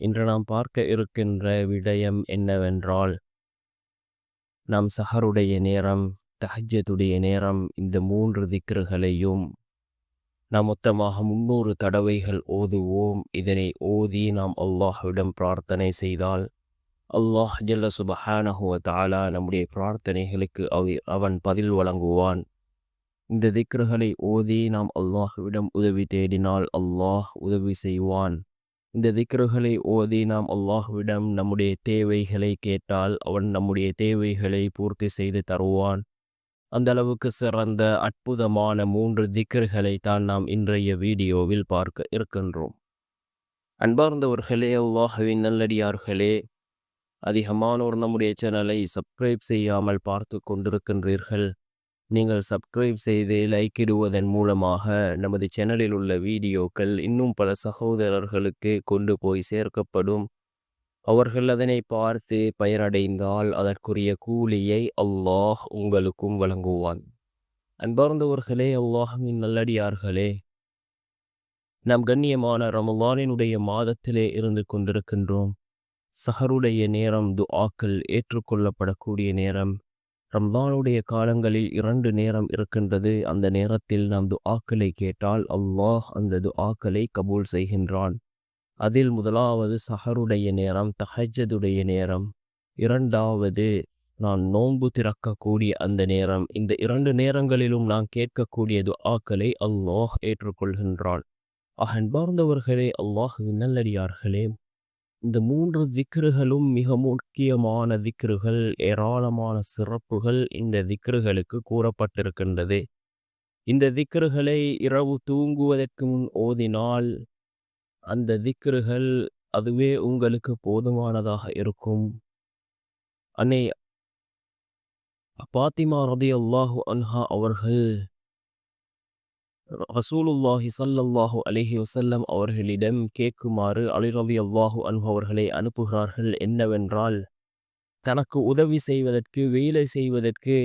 இன்று நாம் பார்க்க இருக்கின்ற விடயம் என்னவென்றால் நாம் சஹருடைய நேரம் தஹஜத்துடைய நேரம் இந்த மூன்று திக்ருகளையும் நாம் மொத்தமாக முன்னூறு தடவைகள் ஓதுவோம். இதனை ஓதி நாம் அல்லாஹ்விடம் பிரார்த்தனை செய்தால் அல்லாஹ் ஜல்ல சுபஹானஹுவ தாலா நம்முடைய பிரார்த்தனைகளுக்கு அவை அவன் பதில் வழங்குவான். இந்த திக்ருகளை ஓதி நாம் அல்லாஹ்விடம் உதவி தேடினால் அல்லாஹ் உதவி செய்வான். இந்த திக்ருகளை ஓதி நாம் அல்லாஹ்விடம் நம்முடைய தேவைகளை கேட்டால் அவன் நம்முடைய தேவைகளை பூர்த்தி செய்து தருவான். அந்த அளவுக்கு சிறந்த அற்புதமான மூன்று திக்ருகளை தான் நாம் இன்றைய வீடியோவில் பார்க்க இருக்கின்றோம். அன்பார்ந்தவர்களே அல்லாஹுவின் நல்லடியார்களே அதிகமானோர் நம்முடைய சேனலை சப்ஸ்கிரைப் செய்யாமல் பார்த்து கொண்டிருக்கின்றீர்கள். நீங்கள் சப்ஸ்கிரைப் செய்து லைக் இடுவதன் மூலமாக நமது சேனலில் உள்ள வீடியோக்கள் இன்னும் பல சகோதரர்களுக்கு கொண்டு போய் சேர்க்கப்படும். அவர்கள் அதனை பார்த்து பயனடைந்தால் அதற்குரிய கூலியை அல்லாஹ் உங்களுக்கும் வழங்குவான். அன்பார்ந்தவர்களே அல்லாஹின் நல்லடியார்களே நாம் கண்ணியமான ரமலானினுடைய மாதத்திலே இருந்து கொண்டிருக்கின்றோம். சஹருடைய நேரம் துஆக்கள் ஏற்றுக்கொள்ளப்படக்கூடிய நேரம். ரம்பானுடைய காலங்களில் இரண்டு நேரம் இருக்கின்றது. அந்த நேரத்தில் நாம் துஆக்களை கேட்டால் அல்லாஹ் அந்த துஆக்களை கபூல் செய்கின்றான். அதில் முதலாவது சஹருடைய நேரம் தஹஜதுடைய நேரம். இரண்டாவது நான் நோன்பு திறக்கக்கூடிய அந்த நேரம். இந்த இரண்டு நேரங்களிலும் நான் கேட்கக்கூடிய துஆக்களை அல்லாஹ் ஏற்றுக்கொள்கின்றான். அன்பர்ந்தவர்களே அல்லாஹ் நல்லடியார்களே இந்த மூன்று திக்ருகளும் மிக முக்கியமான திக்ருகள் ஏராளமான சிறப்புகள் இந்த திக்ருகளுக்கு கூறப்பட்டிருக்கின்றது. இந்த திக்ருகளை இரவு தூங்குவதற்கு முன் ஓதினால் அந்த திக்ருகள் அதுவே உங்களுக்கு போதுமானதாக இருக்கும். அன்னை பாத்திமா ரதி அல்லாஹு அன்ஹா அவர்கள் ரசூலுல்லாஹி சல்லல்லாஹு அலிஹி வசல்லம் அவர்களிடம் கேட்குமாறு அலிரவி அல்லாஹு அன்பு அவர்களை அனுப்புகிறார்கள். என்னவென்றால் தனக்கு உதவி செய்வதற்கு வேலை செய்வதற்கு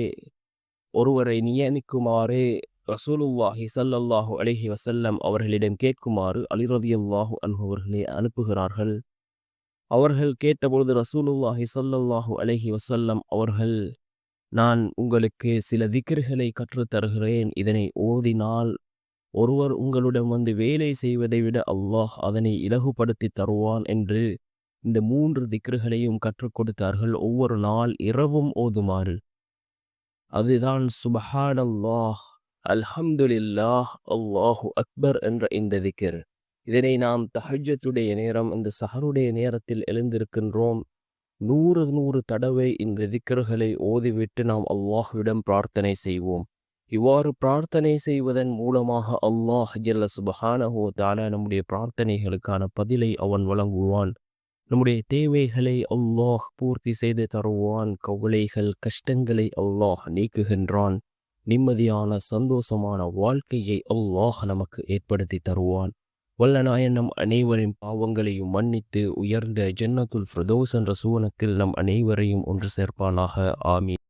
ஒருவரை நியமிக்குமாறு ரசூலுல்லாஹி சல்லல்லாஹு அலிஹி வசல்லம் அவர்களிடம் கேட்குமாறு அலிரவி அல்லாஹு அன்பு அவர்களை அனுப்புகிறார்கள். அவர்கள் கேட்டபொழுது ரசூலுல்லாஹி சல்லல்லாஹு அலஹி வசல்லம் அவர்கள் நான் உங்களுக்கு சில திக்கர்களை கற்றுத்தருகிறேன். இதனை ஓதினால் ஒருவர் உங்களிடம் வந்து வேலை செய்வதை விட அல்லாஹ் அதனை இலகுபடுத்தி தருவான் என்று இந்த மூன்று திக்ருகளையும் கற்றுக் கொடுத்தார்கள். ஒவ்வொரு நாள் இரவும் ஓதுமாறு. அதுதான் சுபஹான் அல்லாஹ் அல்ஹம்துலில்லாஹ் அல்லாஹு அக்பர் என்ற இந்த திக்ர். இதனை நாம் தஹஜத்துடைய நேரம் இந்த சஹருடைய நேரத்தில் எழுந்திருக்கின்றோம். நூறு நூறு தடவை இந்த திக்கர்களை ஓதிவிட்டு நாம் அல்லாஹ்விடம் பிரார்த்தனை செய்வோம். இவ்வாறு பிரார்த்தனை செய்வதன் மூலமாக அல்லாஹ் ஜல்ல சுபஹானஹோ தாலா நம்முடைய பிரார்த்தனைகளுக்கான பதிலை அவன் வழங்குவான். நம்முடைய தேவைகளை அல்லாஹ் பூர்த்தி செய்து தருவான். கவலைகள் கஷ்டங்களை அல்லாஹ் நீக்குகின்றான். நிம்மதியான சந்தோஷமான வாழ்க்கையை அல்லாஹ் நமக்கு ஏற்படுத்தி தருவான். வல்ல நாயன் நம் அனைவரின் பாவங்களையும் மன்னித்து உயர்ந்த ஜன்னத்துல் ஃபிரதோஸ் என்ற சுவனத்தில் நம் அனைவரையும் ஒன்று சேர்ப்பானாக. ஆமீன்.